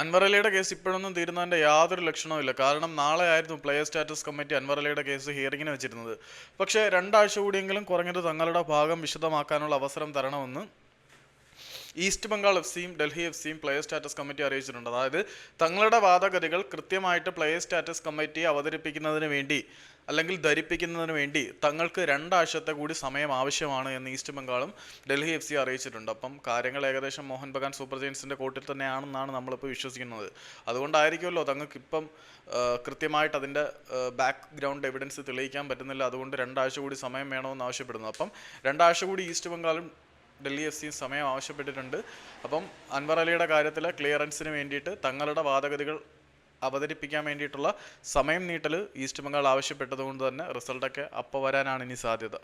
അൻവർ അലിയുടെ കേസ് ഇപ്പോഴൊന്നും തീരുന്നതിന്റെ യാതൊരു ലക്ഷണവുമില്ല കാരണം നാളെ ആയിരുന്നു പ്ലെയർ സ്റ്റാറ്റസ് കമ്മിറ്റി അൻവറലിയുടെ കേസ് ഹിയറിങ്ങിന് വെച്ചിരുന്നത്. പക്ഷേ രണ്ടാഴ്ച കൂടിയെങ്കിലും കുറഞ്ഞത് തങ്ങളുടെ ഭാഗം വിശദമാക്കാനുള്ള അവസരം തരണമെന്ന് ഈസ്റ്റ് ബംഗാൾ എഫ് സിയും ഡൽഹി എഫ് സിയും പ്ലെയർ സ്റ്റാറ്റസ് കമ്മിറ്റി അറിയിച്ചിട്ടുണ്ട്. അതായത് തങ്ങളുടെ വാദഗതികൾ കൃത്യമായിട്ട് പ്ലെയർ സ്റ്റാറ്റസ് കമ്മിറ്റി അവതരിപ്പിക്കുന്നതിന് വേണ്ടി അല്ലെങ്കിൽ ധരിപ്പിക്കുന്നതിന് വേണ്ടി തങ്ങൾക്ക് രണ്ടാഴ്ചത്തെ കൂടി സമയം ആവശ്യമാണ് എന്ന് ഈസ്റ്റ് ബംഗാളും ഡൽഹി എഫ് സി അറിയിച്ചിട്ടുണ്ട്. അപ്പം കാര്യങ്ങൾ ഏകദേശം മോഹൻ ബഗാൻ സൂപ്പർ ജയൻസിന്റെ കോട്ടിൽ തന്നെയാണെന്നാണ് നമ്മളിപ്പോൾ വിശ്വസിക്കുന്നത്. അതുകൊണ്ടായിരിക്കുമല്ലോ തങ്ങൾക്ക് ഇപ്പം കൃത്യമായിട്ട് അതിന്റെ ബാക്ക്ഗ്രൗണ്ട് എവിഡൻസ് തെളിയിക്കാൻ പറ്റുന്നില്ല. അതുകൊണ്ട് രണ്ടാഴ്ച കൂടി സമയം വേണമെന്ന് ആവശ്യപ്പെടുന്നു. അപ്പം രണ്ടാഴ്ച കൂടി ഈസ്റ്റ് ബംഗാളും ഡൽഹി എഫ് സിയും സമയം ആവശ്യപ്പെട്ടിട്ടുണ്ട്. അപ്പം അൻവർ അലിയുടെ കാര്യത്തിൽ ക്ലിയറൻസിന് വേണ്ടിയിട്ട് തങ്ങളുടെ വാദഗതികൾ അവതരിപ്പിക്കാൻ വേണ്ടിയിട്ടുള്ള സമയം നീട്ടൽ ഈസ്റ്റ് ബംഗാൾ ആവശ്യപ്പെട്ടതുകൊണ്ട് തന്നെ റിസൾട്ടൊക്കെ അപ്പോൾ വരാനാണ് ഇനി സാധ്യത.